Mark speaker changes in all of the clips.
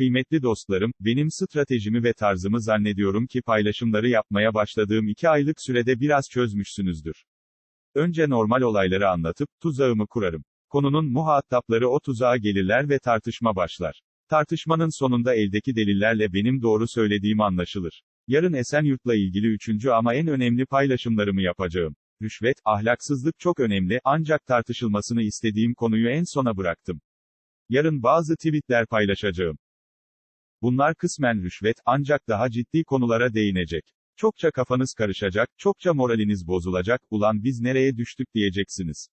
Speaker 1: Kıymetli dostlarım, benim stratejimi ve tarzımı zannediyorum ki paylaşımları yapmaya başladığım iki aylık sürede biraz çözmüşsünüzdür. Önce normal olayları anlatıp, tuzağımı kurarım. Konunun muhatapları o tuzağa gelirler ve tartışma başlar. Tartışmanın sonunda eldeki delillerle benim doğru söylediğim anlaşılır. Yarın Esenyurt'la ilgili üçüncü ama en önemli paylaşımlarımı yapacağım. Rüşvet, ahlaksızlık çok önemli, ancak tartışılmasını istediğim konuyu en sona bıraktım. Yarın bazı tweetler paylaşacağım. Bunlar kısmen rüşvet, ancak daha ciddi konulara değinecek. Çokça kafanız karışacak, çokça moraliniz bozulacak, ulan biz nereye düştük diyeceksiniz.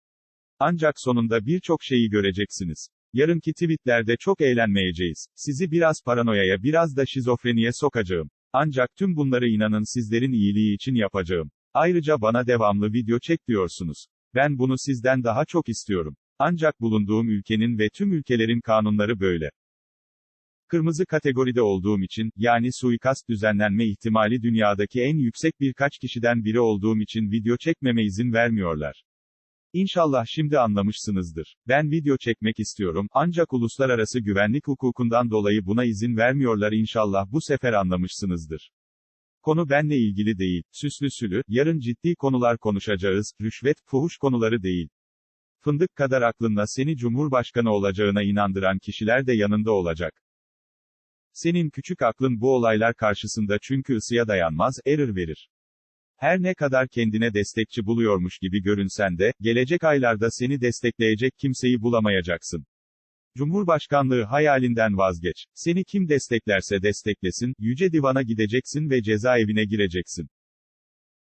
Speaker 1: Ancak sonunda birçok şeyi göreceksiniz. Yarınki tweetlerde çok eğlenmeyeceğiz. Sizi biraz paranoyaya biraz da şizofreniye sokacağım. Ancak tüm bunları inanın sizlerin iyiliği için yapacağım. Ayrıca bana devamlı video çek diyorsunuz. Ben bunu sizden daha çok istiyorum. Ancak bulunduğum ülkenin ve tüm ülkelerin kanunları böyle. Kırmızı kategoride olduğum için, yani suikast düzenlenme ihtimali dünyadaki en yüksek birkaç kişiden biri olduğum için video çekmeme izin vermiyorlar. İnşallah şimdi anlamışsınızdır. Ben video çekmek istiyorum, ancak uluslararası güvenlik hukukundan dolayı buna izin vermiyorlar inşallah bu sefer anlamışsınızdır. Konu benle ilgili değil, süslü sülü, yarın ciddi konular konuşacağız, rüşvet, fuhuş konuları değil. Fındık kadar aklınla seni cumhurbaşkanı olacağına inandıran kişiler de yanında olacak. Senin küçük aklın bu olaylar karşısında çünkü ısıya dayanmaz, error verir. Her ne kadar kendine destekçi buluyormuş gibi görünsen de, gelecek aylarda seni destekleyecek kimseyi bulamayacaksın. Cumhurbaşkanlığı hayalinden vazgeç. Seni kim desteklerse desteklesin, yüce divana gideceksin ve cezaevine gireceksin.